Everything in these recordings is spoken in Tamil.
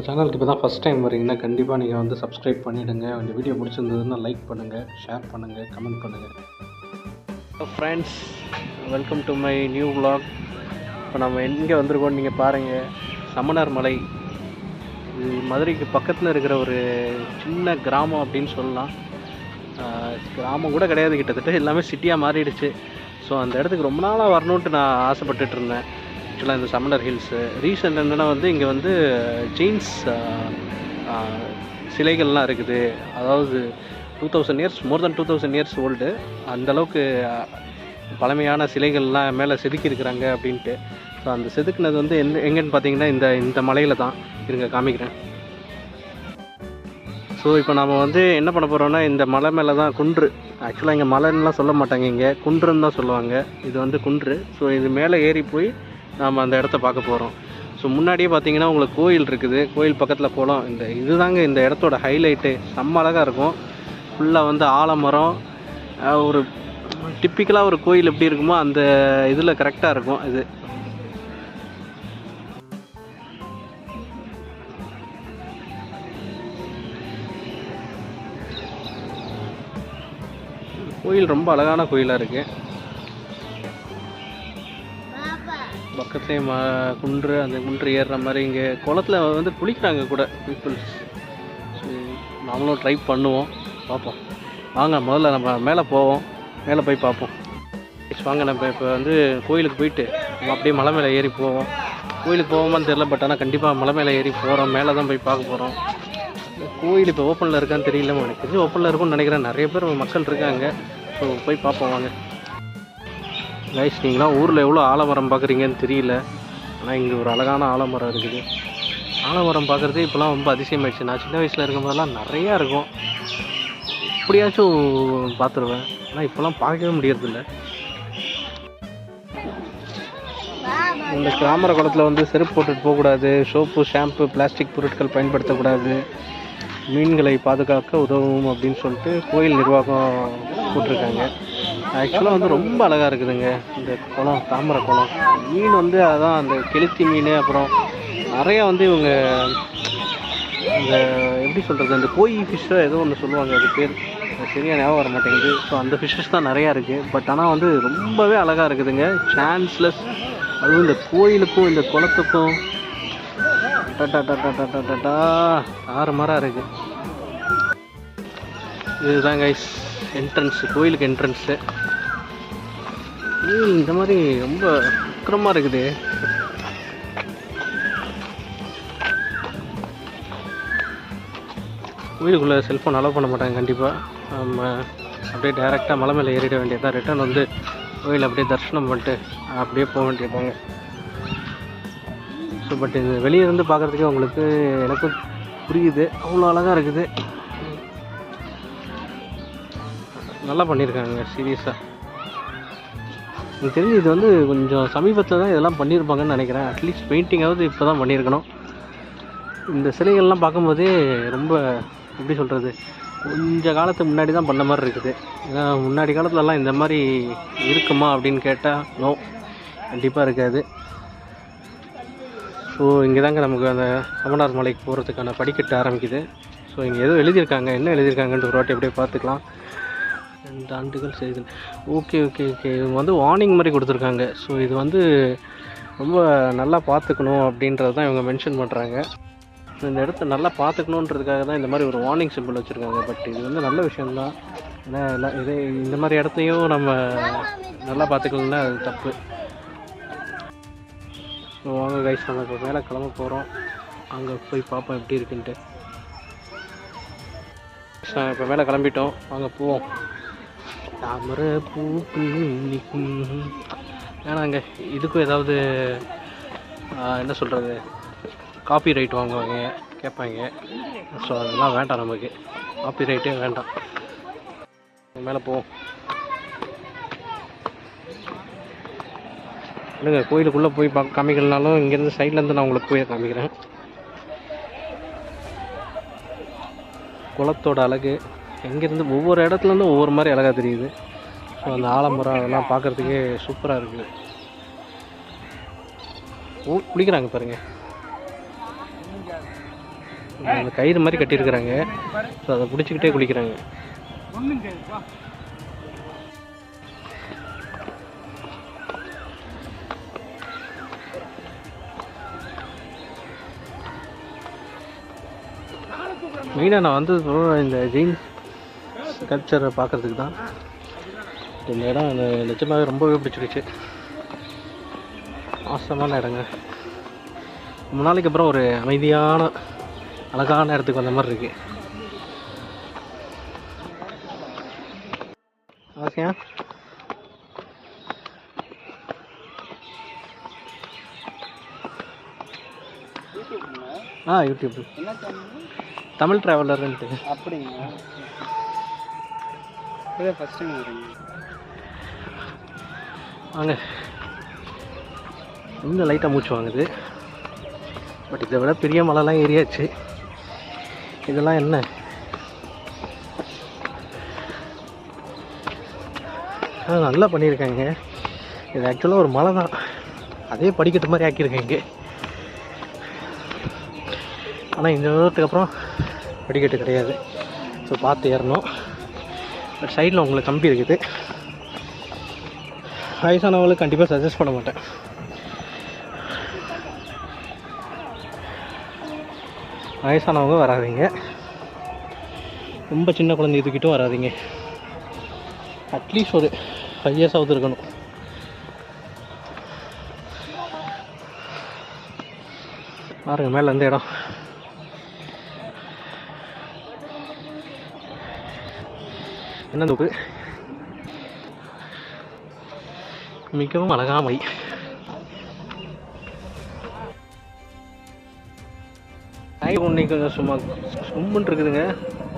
நம்ம சேனலுக்கு இப்போ தான் ஃபஸ்ட் டைம் வரீங்கன்னா கண்டிப்பாக நீங்கள் வந்து சப்ஸ்கிரைப் பண்ணிவிடுங்க இந்த வீடியோ பிடிச்சிருந்ததுன்னா லைக் பண்ணுங்கள் ஷேர் பண்ணுங்கள் கமெண்ட் பண்ணுங்கள் friends welcome to my new vlog. இப்போ நம்ம எங்கே வந்திருக்கோம் நீங்கள் பாருங்கள் சமணர் மலை. இது மதுரைக்கு பக்கத்தில் இருக்கிற ஒரு சின்ன கிராமம் அப்படின்னு சொல்லலாம். கிராமம் கூட கிடையாது கிட்டத்தட்ட. எல்லாமே சிட்டியாக மாறிடுச்சு. ஸோ அந்த இடத்துக்கு ரொம்ப நாளாக வரணுன்ட்டு நான் ஆசைப்பட்டுட்டு இருந்தேன். ஆக்சுவலாக இந்த சமணர் ஹில்ஸு. ரீசெண்ட் என்னென்னா வந்து இங்கே வந்து ஜெயின்ஸ் சிலைகள்லாம் இருக்குது. அதாவது two thousand years more then two thousand years old அந்தளவுக்கு பழமையான சிலைகள்லாம் மேலே செதுக்கியிருக்கிறாங்க அப்படின்ட்டு. ஸோ அந்த செதுக்குனது வந்து எந்த எங்கேன்னு பார்த்தீங்கன்னா இந்த இந்த மலையில் தான். இருங்க காமிக்கிறேன். ஸோ இப்போ நம்ம வந்து என்ன பண்ண போகிறோம்னா இந்த மலை மேலே தான் குன்று. ஆக்சுவலாக இங்கே மலைன்னுலாம் சொல்ல மாட்டாங்க இங்கே. குன்றுன்னு தான் சொல்லுவாங்க. இது வந்து குன்று. ஸோ இது மேலே ஏறி போய் நாம் அந்த இடத்த பார்க்க போகிறோம் ஸோ முன்னாடியே பார்த்தீங்கன்னா உங்களுக்கு கோயில் இருக்குது. கோயில் பக்கத்தில் போகலாம் இந்த இதுதாங்க இந்த இடத்தோட ஹைலைட்டு செம்ம அழகாக இருக்கும். ஃபுல்லாக வந்து ஆலமரம் ஒரு டிப்பிக்கலாக ஒரு கோயில் எப்படி இருக்குமோ அந்த இதில் கரெக்டாக இருக்கும் இது. கோயில் ரொம்ப அழகான கோயிலாக இருக்குது பக்கத்துலேயும் குன்று அந்த குன்று ஏறுற மாதிரி இங்கே குளத்துல வந்து குளிக்கிறாங்க கூட பீப்புள்ஸ். நாமளும் ட்ரை பண்ணுவோம். பார்ப்போம் வாங்க முதல்ல நம்ம மேலே போவோம். மேலே போய் பார்ப்போம் வாங்க நம்ம இப்போ வந்து கோயிலுக்கு போயிட்டு நம்ம அப்படியே மலை மேலே ஏறி போவோம். கோயிலுக்கு போவோமான்னு தெரில பட் ஆனால் கண்டிப்பாக மலை மேலே ஏறி போகிறோம் மேலே தான் போய் பார்க்க போகிறோம் கோயில் இப்போ ஓப்பனில் இருக்கான்னு தெரியல எனக்கு தெரிஞ்சு ஓப்பனில் இருக்கும்னு நினைக்கிறேன். நிறைய பேர் மக்கள் இருக்காங்க. ஸோ போய் பார்ப்போம் வாங்க. கைஸ் நீங்களாம் ஊரில் எவ்வளோ ஆலமரம் பார்க்குறீங்கன்னு தெரியல. ஆனால் இங்கே ஒரு அழகான ஆலமரம் இருக்குது. ஆலமரம் பார்க்குறதே இப்போலாம் ரொம்ப அதிசயமாயிடுச்சு. நான் சின்ன வயசில் இருக்கும் போதெல்லாம் நிறையா இருக்கும். எப்படியாச்சும் பார்த்துருவேன் ஆனால் இப்போலாம் பார்க்கவே முடியறதில்ல. இந்த கிராமர குளத்தில் வந்து செருப்பு போட்டுட்டு போகக்கூடாது. சோப்பு ஷாம்பு பிளாஸ்டிக் பொருட்கள் பயன்படுத்தக்கூடாது. மீன்களை பாதுகாக்க உதவும் அப்படின்னு சொல்லிட்டு கோயில் நிர்வாகம் போட்டிருக்காங்க. ஆக்சுவலாக வந்து ரொம்ப அழகாக இருக்குதுங்க. இந்த குளம் தாமரை குளம். மீன் வந்து அதான் அந்த கெளுத்தி மீன் அப்புறம் நிறையா வந்து இவங்க இந்த எப்படி சொல்கிறது அந்த கோயி ஃபிஷ்ஷோ ஏதோ ஒன்று சொல்லுவாங்க அது பேர். சரியாக ஞாபகம் வர மாட்டேங்குது. ஸோ அந்த ஃபிஷ்ஷஸ் தான் நிறையா இருக்குது பட் ஆனால் வந்து ரொம்பவே அழகாக இருக்குதுங்க. சான்ஸ்லெஸ் அதுவும் இந்த கோயிலுக்கும் இந்த குளத்துக்கும். டா ஆறு மரம் இருக்குது இதுதான் கைஸ் என்ட்ரன்ஸு கோயிலுக்கு என்ட்ரன்ஸு இந்த மாதிரி ரொம்ப அக்கிரமாக இருக்குது. கோயிலுக்குள்ளே செல்ஃபோன் அலோவ் பண்ண மாட்டாங்க கண்டிப்பாக நம்ம அப்படியே டைரெக்டாக மலை மேலே ஏறிட வேண்டியதான் ரிட்டர்ன் வந்து கோயில் அப்படியே தரிசனம் பண்ணிட்டு அப்படியே போக வேண்டியிருப்பாங்க ஸோ பட் இது வெளியே இருந்து பார்க்குறதுக்கே உங்களுக்கு எனக்கும் புரியுது. அவ்வளோ அழகாக இருக்குது. நல்லா பண்ணியிருக்காங்க சீரியஸாக எனக்கு தெரிஞ்சு இது வந்து கொஞ்சம் சமீபத்தில் தான் இதெல்லாம் பண்ணியிருப்பாங்கன்னு நினைக்கிறேன். அட்லீஸ்ட் பெயிண்டிங்காவது இப்போ தான் பண்ணியிருக்கணும். இந்த சிலைகள்லாம் பார்க்கும்போதே ரொம்ப எப்படி சொல்கிறது கொஞ்ச காலத்துக்கு முன்னாடி தான் பண்ண மாதிரி இருக்குது. ஏன்னா முன்னாடி காலத்துலலாம் இந்த மாதிரி இருக்குமா அப்படின்னு கேட்டால் நோ கண்டிப்பாக இருக்காது. ஸோ இங்கே தாங்க நமக்கு அந்த சமணார் மலைக்கு போகிறதுக்கான படிக்கட்டு ஆரம்பிக்குது. ஸோ இங்கே ஏதோ எழுதியிருக்காங்க என்ன எழுதியிருக்காங்கன்ட்டு ஒரு வாட்டி அப்படியே பார்த்துக்கலாம். ரெண்டு ஆண்டுகள் செய்தல் ஓகே ஓகே ஓகே இவங்க வந்து வார்னிங் மாதிரி கொடுத்துருக்காங்க. ஸோ இது வந்து ரொம்ப நல்லா பார்த்துக்கணும் அப்படின்றது தான் இவங்க மென்ஷன் பண்ணுறாங்க இந்த இடத்த நல்லா பார்த்துக்கணுன்றதுக்காக தான் இந்த மாதிரி ஒரு வார்னிங் சிம்பிள் வச்சுருக்காங்க. பட் இது வந்து நல்ல விஷயம்தான். ஏன்னா இதே இந்த மாதிரி இடத்தையும் நம்ம நல்லா பார்த்துக்கலன்னா அது தப்பு. ஸோ வாங்க கைஸ் நம்ம இப்போ மேலே கிளம்ப போகிறோம் அங்கே போய் பார்ப்போம் எப்படி இருக்குன்ட்டு. இப்போ மேலே கிளம்பிட்டோம். வாங்க போவோம். தாமரை பூ நிற்கும் வேணாங்க இதுக்கும் ஏதாவது என்ன சொல்கிறது காப்பி ரைட் வாங்குவாங்க கேட்பாங்க. ஸோ அதெல்லாம் வேண்டாம் நமக்கு. காப்பி ரைட்டே வேண்டாம். மேலே போவோம். இல்லைங்க கோயிலுக்குள்ளே போய் பார்க்க காமிக்கலனாலும் இங்கேருந்து சைட்லேருந்து நான் உங்களுக்கு போய் காமிக்கிறேன். குளத்தோட அழகு. எங்கேருந்து ஒவ்வொரு இடத்துலேருந்து ஒவ்வொரு மாதிரி அழகாக தெரியுது. ஸோ அந்த ஆலமரம் அதெல்லாம் பார்க்குறதுக்கே சூப்பராக இருக்குது ஓ குளிக்கிறாங்க பாருங்கள் அந்த கயிறு மாதிரி கட்டியிருக்கிறாங்க. ஸோ அதை பிடிச்சிக்கிட்டே குளிக்கிறாங்க. மெயினாக நான் வந்து இந்த ஜீன்ஸ் கல்ச்சரை பார்க்கறதுக்கு தான். இந்த இடம் நிஜமாகவே ரொம்பவே பிடிச்சிருச்சு. ஆசமான இடங்க. ரொம்ப நாளைக்கு அப்புறம் ஒரு அமைதியான அழகான இடத்துக்கு வந்த மாதிரி இருக்கு. ஆசையா? ஆ யூடியூப். தமிழ் ட்ராவலர்ன்ட்டு அப்படிங்களா? இதான் ஃபஸ்ட் டைம் வரீங்க வாங்க இன்னும் லைட்டாக மூச்சு வாங்குது. பட் இதை விட பெரிய மலைலாம் ஏறியாச்சு. இதெல்லாம் என்ன? நல்லா பண்ணியிருக்காங்க. இது ஆக்சுவலாக ஒரு மலை தான். அதே படிக்கட்டு மாதிரி ஆக்கியிருக்காங்க ஆனால் இந்த தூரத்துக்கு அப்புறம் படிக்கட்டு கிடையாது. ஸோ பார்த்து ஏறணும். பட் சைடில் உங்களுக்கு கம்பி இருக்குது. வயசானவங்களுக்கு கண்டிப்பாக சஜஸ்ட் பண்ண மாட்டேன். வயசானவங்க வராதீங்க. ரொம்ப சின்ன குழந்தைய தூக்கிட்டும் வராதிங்க. அட்லீஸ்ட் ஒரு ஃபைவ் இயர்ஸ் ஆகுது இருக்கணும். பாருங்கள் மேலே அந்த இடம்? என்ன தோப்பு மிகவும் அழகாமை. மலை இன்னைக்கு கொஞ்சம் சும்மா சும்முன்னு இருக்குதுங்க.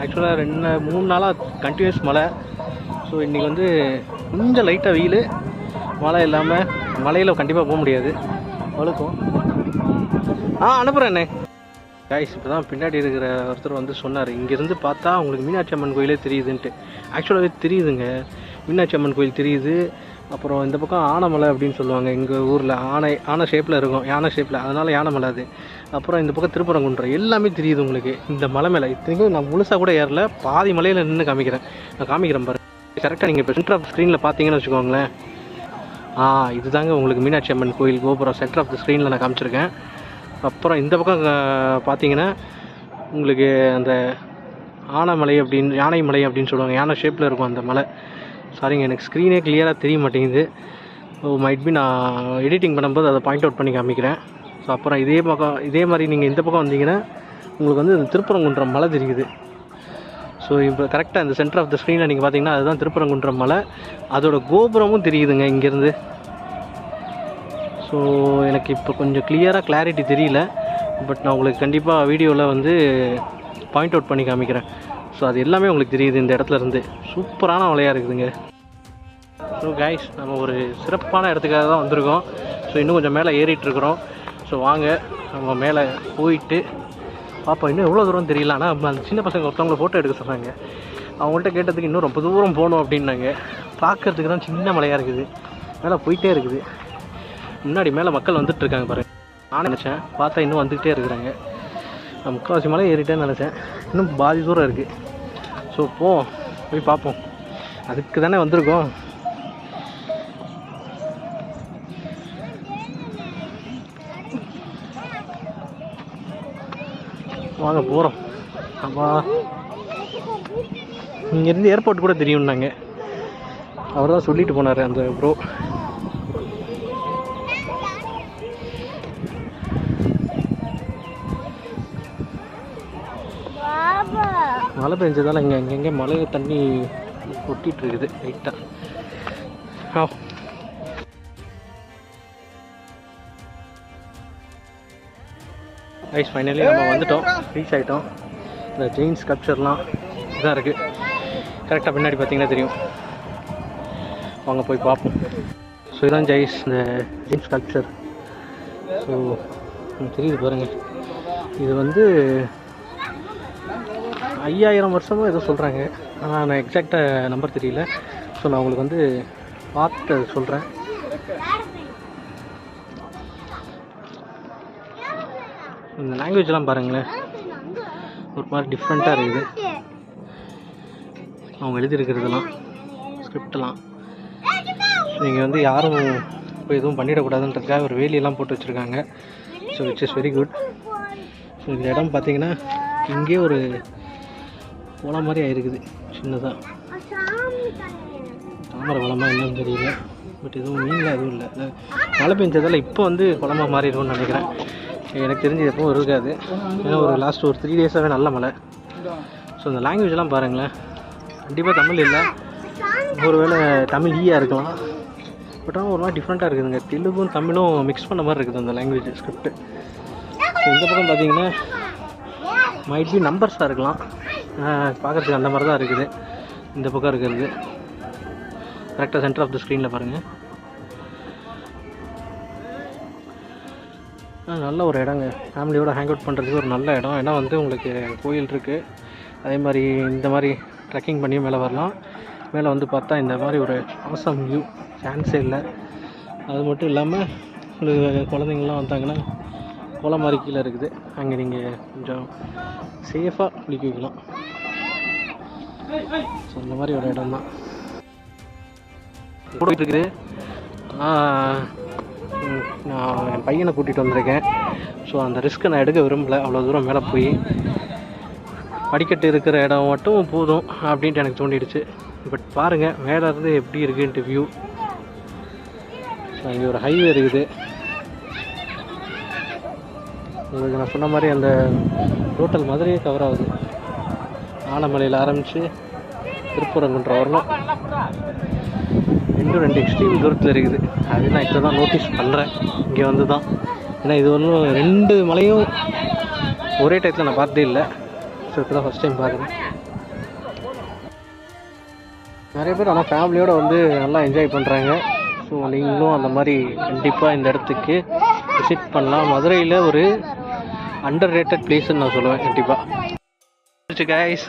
ஆக்சுவலாக ரெண்டு மூணு நாளாக கண்டினியூஸ் மழை. ஸோ இன்றைக்கி வந்து கொஞ்சம் லைட்டாக வெயில். மழை இல்லாமல் மலையில் கண்டிப்பாக போக முடியாது. வழுக்கும். ஆ அனுப்புகிறேன் கைஸ் காய்ஸ் இப்போ தான் பின்னாடி இருக்கிற ஒருத்தர் வந்து சொன்னார். இங்கேருந்து பார்த்தா உங்களுக்கு மீனாட்சி அம்மன் கோயிலே தெரியுதுன்ட்டு. ஆக்சுவலாகவே தெரியுதுங்க. மீனாட்சி அம்மன் கோயில் தெரியுது. அப்புறம் இந்த பக்கம் ஆனைமலை அப்படின்னு சொல்லுவாங்க. எங்கள் ஊரில் ஆனை ஆனை ஷேப்பில் இருக்கும். யானை ஷேப்பில் அதனால் யானைமலை அது. அப்புறம் இந்த பக்கம் திருப்பரங்குன்றம். எல்லாமே தெரியுது உங்களுக்கு. இந்த மலை மேலே. இத்தனைக்கும் நான் முழுசாக கூட ஏறல. பாதி மலையில் நின்று காமிக்கிறேன். நான் காமிக்கிறேன் பாரு கரெக்டாக நீங்கள் இப்போ சென்டர் ஆஃப் ஸ்க்ரீனில் பார்த்தீங்கன்னு வச்சுக்கோங்களேன். ஆ இதுதாங்க உங்களுக்கு மீனாட்சி அம்மன் கோயில் கோபுரம். சென்டர் ஆஃப் த ஸ்க்ரீனில் நான் காமிச்சிருக்கேன். அப்புறம் இந்த பக்கம் பார்த்தீங்கன்னா உங்களுக்கு அந்த ஆனைமலை அப்படின்னு யானை மலை அப்படின்னு சொல்லுவாங்க. யானை ஷேப்பில் இருக்கும் அந்த மலை. சாரிங்க எனக்கு ஸ்க்ரீனே கிளியராக தெரிய மாட்டேங்குது. ஓ மைட் பி நான் எடிட்டிங் பண்ணும்போது அதை பாயிண்ட் அவுட் பண்ணி காமிக்கிறேன். ஸோ அப்புறம் இதே பக்கம் இதே மாதிரி நீங்கள் இந்த பக்கம் வந்தீங்கன்னா உங்களுக்கு வந்து இந்த திருப்பரங்குன்றம் மலை தெரியுது. ஸோ இப்போ கரெக்டாக இந்த சென்டர் ஆஃப் த ஸ்க்ரீனில் நீங்கள் பார்த்தீங்கன்னா அதுதான் திருப்பரங்குன்றம் மலை. அதோட கோபுரமும் தெரியுதுங்க இங்கேருந்து. ஸோ எனக்கு இப்போ கொஞ்சம் கிளியராக கிளாரிட்டி தெரியல. பட் நான் உங்களுக்கு கண்டிப்பாக வீடியோவில் வந்து பாயிண்ட் அவுட் பண்ணி காமிக்கிறேன். ஸோ அது எல்லாமே உங்களுக்கு தெரியுது இந்த இடத்துல இருந்து. சூப்பரான மலையாக இருக்குதுங்க. ஸோ கைஸ் நம்ம ஒரு சிறப்பான இடத்துக்காக தான் வந்திருக்கோம். ஸோ இன்னும் கொஞ்சம் மேலே ஏறிட்டுருக்குறோம் ஸோ வாங்க நம்ம மேலே போயிட்டு பாப்பா இன்னும் எவ்வளோ தூரம் தெரியல. ஆனால் அந்த சின்ன பசங்க ஒருத்தவங்களை ஃபோட்டோ எடுக்க சொன்னாங்க. அவங்கள்ட்ட கேட்டதுக்கு இன்னும் ரொம்ப தூரம் போகணும் அப்படின்னாங்க. பார்க்கறதுக்கு தான் சின்ன மலையாக இருக்குது. மேலே போயிட்டே இருக்குது. முன்னாடி மேலே மக்கள் வந்துட்டு இருக்காங்க பாருங்க. நான் நினச்சேன். பார்த்தா இன்னும் வந்துக்கிட்டே இருக்கிறாங்க. நான் முக்கால்வாசி மலை ஏறிட்டேன்னு நினச்சேன். இன்னும் பாதி தூரம் இருக்குது ஸோ போ. போய் பார்ப்போம். அதுக்கு தானே வந்திருக்கோம். வாங்க போகிறோம் அப்பா. இங்கேருந்து ஏர்போர்ட் கூட தெரியும்னாங்க. அவர் தான் சொல்லிட்டு போனார் அந்த ப்ரோ மழை பெஞ்சதால இங்கே எங்கெங்கே மழை தண்ணி கொட்டிட்டு இருக்குது லைட்டாக ஆ. ஐஸ் ஃபைனலி நம்ம வந்துட்டோம். ரீச் ஆகிட்டோம் இந்த ஜெயின் ஸ்கல்ப்சர்லாம் இதாக இருக்குது கரெக்டாக பின்னாடி பார்த்தீங்கன்னா தெரியும். வாங்க போய் பார்ப்போம். ஸோ இதான் ஜெயிஸ் இந்த ஜெயின் ஸ்கல்ப்சர் ஸோ தெரியுது பாருங்கள் இது வந்து ஐயாயிரம் வருஷமும் ஏதோ சொல்கிறாங்க ஆனால் நான் எக்ஸாக்டாக நம்பர் தெரியல. ஸோ நான் உங்களுக்கு வந்து பார்த்து சொல்கிறேன் இந்த லாங்குவேஜ்லாம் பாருங்களேன். ஒரு மாதிரி டிஃப்ரெண்ட்டாக இருக்குது. அவங்க எழுதியிருக்கிறதுலாம் ஸ்கிரிப்டெலாம் நீங்கள் வந்து யாரும் இப்போ எதுவும் பண்ணிடக்கூடாதுன்றதுக்காக ஒரு வேலியெல்லாம் போட்டு வச்சுருக்காங்க. So which is very good so இந்த இடம் பார்த்தீங்கன்னா இங்கே ஒரு குளம் மாதிரி ஆயிருக்குது சின்னதாக தாமரை குளமா என்னன்னு தெரியல. பட் எதுவும் மீன்லாம் எதுவும் இல்லை. மழை பெஞ்சதால் இப்போ வந்து குழம்பா மாறிடும்னு நினைக்கிறேன். எனக்கு தெரிஞ்சு எப்பவும் இருக்காது. ஏன்னா ஒரு லாஸ்ட் ஒரு த்ரீ டேஸாகவே நல்ல மழை. ஸோ இந்த லாங்குவேஜ்லாம் பாருங்களேன். கண்டிப்பாக தமிழ் இல்லை. ஒருவேளை தமிழ் ஈயாக இருக்கலாம். பட் ஆனால் ஒரு மாதிரி டிஃப்ரெண்ட்டாக இருக்குதுங்க. தெலுங்கும் தமிழும் மிக்ஸ் பண்ண மாதிரி இருக்குது அந்த லாங்குவேஜ் ஸ்கிரிப்ட் ஸோ இந்த பக்கம் பார்த்தீங்கன்னா மைட் பி நம்பர்ஸாக இருக்கலாம். பார்க்குறதுக்கு அந்த மாதிரி தான் இருக்குது. இந்த பக்கம் இருக்கிறது. கரெக்டாக சென்டர் ஆஃப் த ஸ்க்ரீனில் பாருங்கள் நல்ல ஒரு இடங்க. ஃபேமிலியோட ஹேங் அவுட் பண்ணுறதுக்கு ஒரு நல்ல இடம். ஏன்னா வந்து உங்களுக்கு கோயில் இருக்குது அதே மாதிரி இந்த மாதிரி ட்ரெக்கிங் பண்ணியும் மேலே வரலாம். மேலே வந்து பார்த்தா இந்த மாதிரி ஒரு ஆசம் வியூ சான்ஸே இல்லை. அது மட்டும் இல்லாமல் உங்களுக்கு குழந்தைங்கள்லாம் வந்தாங்கன்னா குளம் மாதிரி கீழே இருக்குது. அங்கே நீங்கள் கொஞ்சம் சேஃபாக குளிக்க வைக்கலாம். ஸோ இந்த மாதிரி ஒரு இடம் தான் கூட இருக்குது நான் என் பையனை கூட்டிகிட்டு வந்திருக்கேன். ஸோ அந்த ரிஸ்க்கை நான் எடுக்க விரும்பல. அவ்வளோ தூரம் மேலே போய் படிக்கட்டு இருக்கிற இடம் மட்டும் போதும் அப்படின்ட்டு எனக்கு தோண்டிடுச்சு. பட் பாருங்கள் மேலே இருந்து எப்படி இருக்குன்ட்டு வியூ ஸோ இங்கே ஒரு ஹைவே இருக்குது. உங்களுக்கு நான் சொன்ன மாதிரி அந்த டோட்டல் மதுரையே கவர் ஆகுது. ஆலமலையில் ஆரம்பித்து திருப்பரங்குன்ற வரணும் இன்னும் ரெண்டு எக்ஸ்ட்ரீம் தூரத்தில் இருக்குது. அது நான் இப்போ தான் நோட்டீஸ் பண்ணுறேன் இங்கே வந்து தான் ஏன்னா இது ஒன்றும் ரெண்டு மலையும் ஒரே டயத்தில் நான் பார்த்ததே இல்லை. ஸோ இப்போ தான் ஃபஸ்ட் டைம் பார்க்குறேன். நிறைய பேர் ஆனால் ஃபேமிலியோடு வந்து நல்லா என்ஜாய் பண்ணுறாங்க ஸோ நீங்களும் அந்த மாதிரி கண்டிப்பாக இந்த இடத்துக்கு விசிட் பண்ணலாம். மதுரையில் ஒரு அண்டர் ரேட்டட் பிளேஸ்ன்னு நான் சொல்லுவேன் கண்டிப்பாக கைஸ்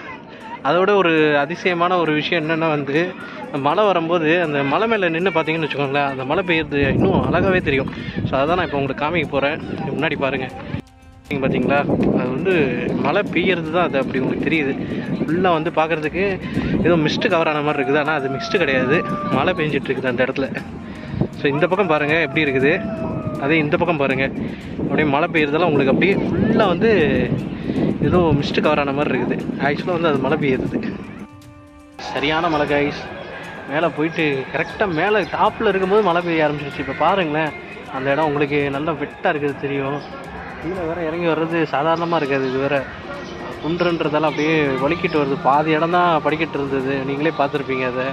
அதோட ஒரு அதிசயமான ஒரு விஷயம் என்னென்னா வந்து மழை வரும்போது அந்த மலை மேலே நின்று பார்த்தீங்கன்னு வச்சுக்கோங்களேன் அந்த மழை பெய்யுறது இன்னும் அழகாகவே தெரியும். ஸோ அதை தான் நான் இப்போ உங்களுக்கு காமிக்க போகிறேன் முன்னாடி பாருங்கள் நீங்கள் பார்த்தீங்களா அது வந்து மழை பெய்யறது தான் அது அப்படி உங்களுக்கு தெரியுது. ஃபுல்லாக வந்து பார்க்குறதுக்கு ஏதோ மிஸ்ட்டு கவர் ஆன மாதிரி இருக்குது. ஆனால் அது மிஸ்ட்டு கிடையாது. மழை பெஞ்சிட்டு இருக்குது அந்த இடத்துல. ஸோ இந்த பக்கம் பாருங்கள் எப்படி இருக்குது? அதே இந்த பக்கம் பாருங்கள் அப்படியே மழை பெய்யறதெல்லாம் உங்களுக்கு அப்படியே ஃபுல்லாக வந்து ஏதோ மிஸ்டு கவர் ஆன மாதிரி இருக்குது. ஆக்சுவலாக வந்து அது மழை பெய்யுது சரியான மழை காய்ஸ் மேலே போயிட்டு கரெக்டாக மேலே டாப்பில் இருக்கும்போது மழை பெய்ய ஆரம்பிச்சிருச்சு. இப்போ பாருங்களேன் அந்த இடம் உங்களுக்கு நல்லா வெட்டாக இருக்குது தெரியும். கீழே வேறு இறங்கி வர்றது சாதாரணமாக இருக்காது. இது வேறு குன்றுன்றதால அப்படியே வலிக்கிட்டு வருது. பாதி இடம் தான் படிக்கிட்டு இருந்தது. நீங்களே பார்த்துருப்பீங்க அதை.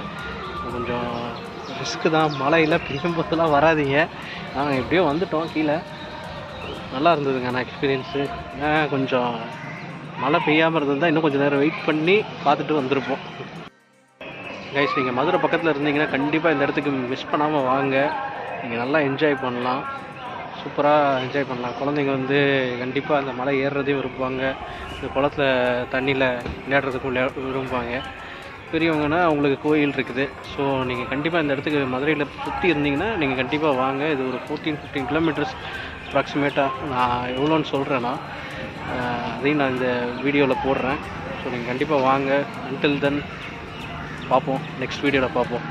கொஞ்சம் ரிஸ்க்கு தான். மழையில் பெய்யும் வராதிங்க. வராதீங்க நாங்கள் எப்படியோ வந்துட்டோம் கீழே. நல்லா இருந்ததுங்க நான் எக்ஸ்பீரியன்ஸு கொஞ்சம் மழை பெய்யாமல் இருந்திருந்தால் இன்னும் கொஞ்சம் நேரம் வெயிட் பண்ணி பார்த்துட்டு வந்திருப்போம். கைஸ் நீங்கள் மதுரை பக்கத்தில் இருந்தீங்கன்னா கண்டிப்பாக இந்த இடத்துக்கு மிஸ் பண்ணாமல் வாங்க. நீங்கள் நல்லா என்ஜாய் பண்ணலாம். சூப்பராக என்ஜாய் பண்ணலாம். குழந்தைங்க வந்து கண்டிப்பாக அந்த மலை ஏறுறதையும் விரும்புவாங்க. இந்த குளத்துல தண்ணியில் விளையாடுறதுக்கும் விளையா விரும்புவாங்க. பெரியவங்கன்னா அவங்களுக்கு கோயில் இருக்குது. ஸோ நீங்கள் கண்டிப்பாக இந்த இடத்துக்கு மதுரையில் சுற்றி இருந்தீங்கன்னா நீங்கள் கண்டிப்பாக வாங்க. இது ஒரு ஃபோர்டீன் ஃபிஃப்டீன் கிலோமீட்டர்ஸ் அப்ராக்சிமேட்டாக நான் எவ்வளோன்னு சொல்கிறேன்னா அதையும் நான் இந்த வீடியோவில் போடுறேன். ஸோ நீங்கள் கண்டிப்பாக வாங்க. அன்டில் தென் பார்ப்போம். நெக்ஸ்ட் வீடியோவில் பார்ப்போம்.